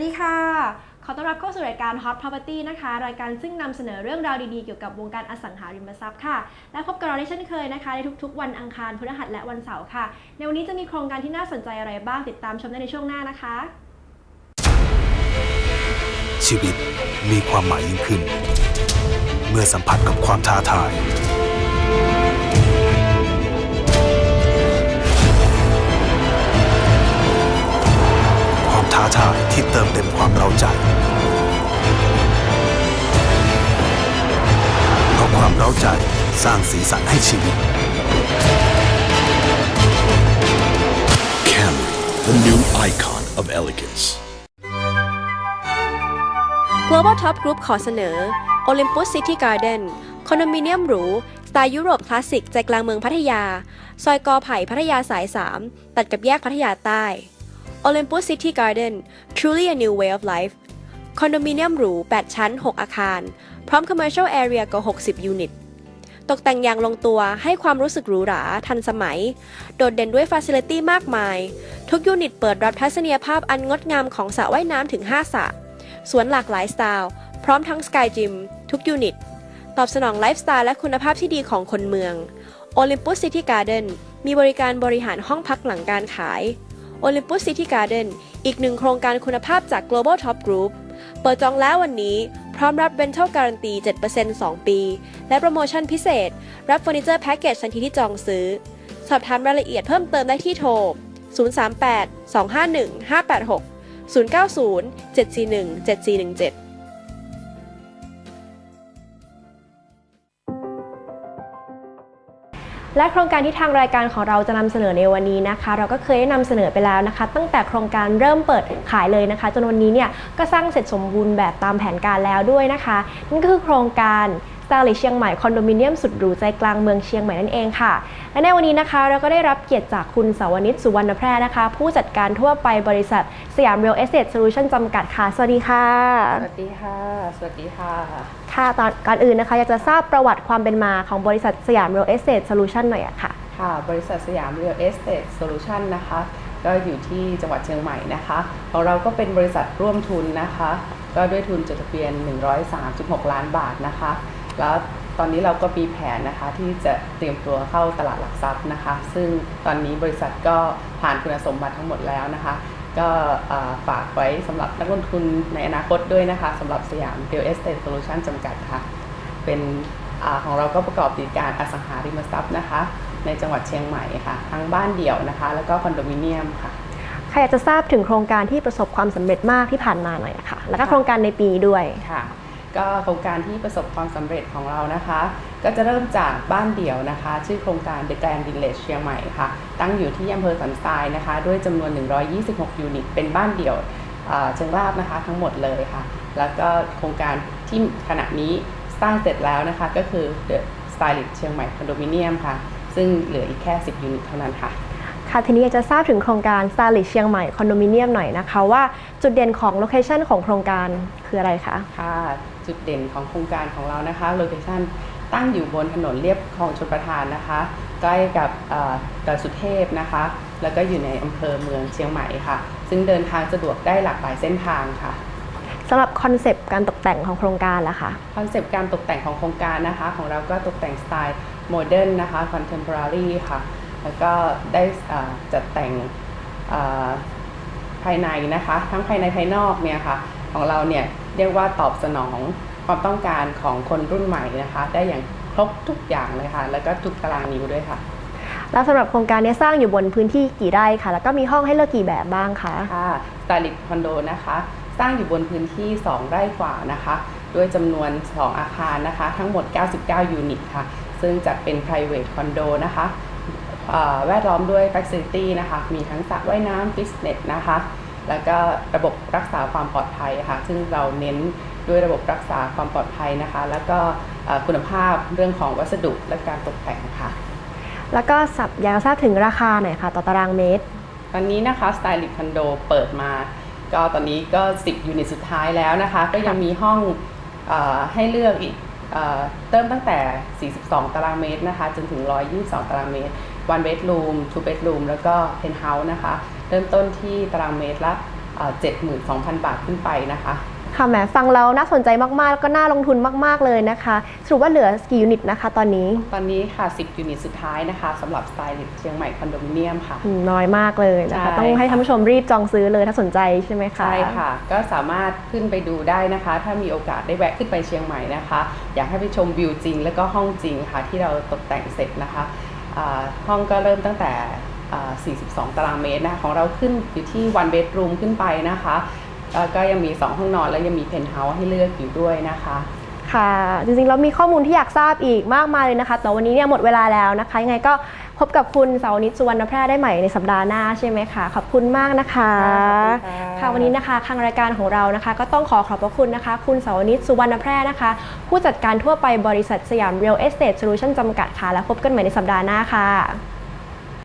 วัสดีค่ะ ขอต้อนรับเข้าสู่รายการ Hot Property นะคะ รายการซึ่งนำเสนอเรื่องราวดีๆ เกี่ยวกับวงการอสังหาริมทรัพย์ค่ะ และพบกับเราได้เช่นเคยนะคะ ในทุกๆ วันอังคารพฤหัสและวันเสาร์ค่ะ ในวันนี้จะมีโครงการที่น่าสนใจอะไรบ้างติดตามชมได้ในช่วงหน้านะคะ ชีวิตมีความหมายยิ่งขึ้น เมื่อสัมผัสกับความท้าทายาใจ สร้างสีสันให้ชีวิต Camry, the new icon of elegance. Global Top Group ขอเสนอ Olympus City Garden คอนโดมิเนียมหรูสไตล์ยุโรปคลาสสิกใจกลางเมืองพัทยา ซอยกอไผ่พัทยาสาย 3 ตัดกับแยกพัทยาใต้ Olympus City Garden truly a new way of life คอนโดมิเนียมหรู 8 ชั้น 6 อาคาร พร้อม Commercial Area กว่า 60 ยูนิต ตกแต่งอย่างลงตัวให้ความรู้สึกหรูหราทันสมัย โดดเด่นด้วยฟ a ซิลิตี้มากมาย ทุกยูนิตเปิดรับทัศนียภาพอันงดงามของสระว่ายน้ำถึง 5 สระสวนหลากหลายสไตล์ พร้อมทั้งสกายจิมทุกยูนิต ตอบสนองไลฟ์สไตล์และคุณภาพที่ดีของคนเมือง Olympus City Garden มีบริการบริหารห้องพักหลังการขาย Olympus City Garden อีกหนึ่งโครงการคุณภาพจาก Global Top Group เปิดจองแล้ววันนี้ พร้อมรับ Rental Guarantee 7% 2 ปี และโปรโมชั่นพิเศษ รับเฟอร์นิเจอร์แพ็กเกจทันทีที่จองซื้อ สอบถามรายละเอียดเพิ่มเติมได้ที่โทร 038 251 586 090 741 7417 และโครงการที่ทางรายการของเราจะนำเสนอในวันนี้นะคะ เราก็เคยได้นำเสนอไปแล้วนะคะ ตั้งแต่โครงการเริ่มเปิดขายเลยนะคะจนวันนี้เนี่ยก็สร้างเสร็จสมบูรณ์แบบตามแผนการแล้วด้วยนะคะนั่นก็คือโครงการ ตาร์ลิเชียงใหม่คอนโดมิเนียมสุดหรูใจกลางเมืองเชียงใหม่นั่นเองค่ะ และในวันนี้นะคะ เราก็ได้รับเกียรติจากคุณสาวนิตสุวรรณแพร่นะคะ ผู้จัดการทั่วไปบริษัทสยามเรียลเอสเตทโซลูชันจำกัดค่ะ สวัสดีค่ะ สวัสดีค่ะ สวัสดีค่ะ ค่ะตอนก่อนอื่นนะคะ อยากจะทราบประวัติความเป็นมาของบริษัทสยามเรียลเอสเตทโซลูชันหน่อยอะค่ะ ค่ะ บริษัทสยาม Real Estate Solution นะคะก็อยู่ที่จังหวัดเชียงใหม่นะคะของเราก็เป็นบริษัทร่วมทุนนะคะ ก็ด้วยทุนจดทะเบียน136 ล้านบาทนะคะ แล้วตอนนี้เราก็มีแผนนะคะที่จะเตรียมตัวเข้าตลาดหลักทรัพย์นะคะ ซึ่งตอนนี้บริษัทก็ผ่านคุณสมบัติทั้งหมดแล้วนะคะ ก็เอ่อฝากไว้สำหรับนักลงทุนในอนาคตด้วยนะคะสำหรับสยาม Real Estate Solution จำกัดค่ะ เป็นอาของเราก็ประกอบกิจการอสังหาริมทรัพย์นะคะ ในจังหวัดเชียงใหม่ค่ะ ทั้งบ้านเดี่ยวนะคะ แล้วก็คอนโดมิเนียมค่ะใครอยากจะทราบถึงโครงการที่ประสบความสำเร็จมากที่ผ่านมาหน่อยอะค่ะแล้วก็โครงการในปีด้วยค่ะ ก็โครงการที่ประสบความสำเร็จของเรานะคะ ก็จะเริ่มจากบ้านเดี่ยวนะคะ ชื่อโครงการ The Grand Village เชียงใหม่ค่ะ ตั้งอยู่ที่อำเภอสันทรายนะคะ ด้วยจำนวน 126 ยูนิต เป็นบ้านเดี่ยวเชิงราบนะคะทั้งหมดเลยค่ะ แล้วก็โครงการที่ขณะนี้สร้างเสร็จแล้วนะคะ ก็คือ The Stylist เชียงใหม่คอนโดมิเนียมค่ะ ซึ่งเหลืออีกแค่ 10 ยูนิตเท่านั้นค่ะ ค่ะทีนี้อยากจะทราบถึงโครงการ s t y l i s h เชียงใหม่คอนโดมิเนียมหน่อยนะคะว่าจุดเด่นของโลเคชันของโครงการคืออะไรคะค่ะจุดเด่นของโครงการของเรานะคะโลเคชันตั้งอยู่บนถนนเรียบคลองชลประทานนะคะใกล้กับเอ่อดอยสุเทพนะคะ แล้วก็อยู่ในอำเภอเมืองเชียงใหม่ค่ะ ซึ่งเดินทางสะดวกได้หลากหลายเส้นทางค่ะสำหรับคอนเซปต์การตกแต่งของโครงการล่ะคะคอนเซปต์การตกแต่งของโครงการนะคะ ของเราก็ตกแต่งสไตล์โมเดิร์นนะคะคอนเทม p o r a r y ค่ะ แล้วก็ได้เอ่อจัดแต่งเอ่อภายในนะคะ ทั้งภายในภายนอกเนี่ยค่ะของเราเนี่ยเรียกว่าตอบสนองความต้องการของคนรุ่นใหม่นะคะ ได้อย่างครบทุกอย่างเลยค่ะ แล้วก็ทุกตารางนิ้วด้วยค่ะ แล้วสำหรับโครงการนี้สร้างอยู่บนพื้นที่กี่ไร่คะแล้วก็มีห้องให้เลือกกี่แบบบ้างคะค่ะสไตลิ t คอนโดนะคะ สร้างอยู่บนพื้นที่ 2 ไร่กว่านะคะ ด้วยจำนวน 2 อาคารนะคะ ทั้งหมด 99 ยูนิตค่ะ ซึ่งจัดเป็น private คอนโดนะคะเอ่อ แวดล้อมด้วย facility นะคะ มีทั้งสระว่ายน้ำฟิตเนสนะคะ แล้วก็ระบบรักษาความปลอดภัยค่ะ ซึ่งเราเน้นด้วยระบบรักษาความปลอดภัยนะคะ แล้วก็เอ่อคุณภาพเรื่องของวัสดุและการตกแต่งค่ะ แล้วก็สับอยากจะทราบถึงราคาหน่อยค่ะ ต่อตารางเมตร ตอนนี้นะคะ Stylish Condo เปิดมา ก็ตอนนี้ก็ 10 ยูนิตสุดท้ายแล้วนะคะ ก็ยังมีห้องเออให้เลือกอีกเอ่อเริ่มตั้งแต่ 42 ตารางเมตรนะคะ จนถึง 122 ตารางเมตร one bedroom two bedroom แล้วก็ penthouse นะคะ เริ่มต้นที่ตารางเมตรละอ่า72,000 บาทขึ้นไปนะคะค่ะแหมฟังแล้วน่าสนใจมากๆ แล้วก็น่าลงทุนมากๆเลยนะคะสรุปว่าเหลือกี่ยูนิตนะคะ ตอนนี้ ตอนนี้ค่ะ 10 ยูนิตสุดท้ายนะคะสำหรับสไตลิสต์เชียงใหม่คอนโดมิเนียมค่ะอืมน้อยมากเลยนะคะใช่ต้องให้ท่านผู้ชมรีบจองซื้อเลยถ้าสนใจใช่ไหมคะ ใช่ค่ะ ก็สามารถขึ้นไปดูได้นะคะ ถ้ามีโอกาสได้แวะขึ้นไปเชียงใหม่นะคะ อยากให้ไปชมวิวจริง แล้วก็ห้องจริงค่ะที่เราตกแต่งเสร็จนะคะอ่า ห้องก็เริ่มตั้งแต่อ่า42 ตารางเมตรนะคะของเราขึ้นอยู่ที่ one bedroom ขึ้นไปนะคะก็ยังมี 2 ห้องนอนและยังมีเพนท์เฮาส์ให้เลือกอยู่ด้วยนะคะค่ะ จริงๆ เรามีข้อมูลที่อยากทราบอีกมากมายเลยนะคะ แต่วันนี้เนี่ยหมดเวลาแล้วนะคะ ยังไงก็ พบกับคุณเสาวนิตสุวรรณแพร่ได้ใหม่ในสัปดาห์หน้าใช่ไหมคะ ขอบคุณมากนะคะค่ะขอบคุณค่ะค่ะวันนี้นะคะทางรายการของเรานะคะ ก็ต้องขอขอบพระคุณนะคะ คุณเสาวนิตสุวรรณแพร่นะคะ ผู้จัดการทั่วไปบริษัทสยาม Real Estate Solution จำกัดค่ะ แล้วพบกันใหม่ในสัปดาห์หน้าค่ะ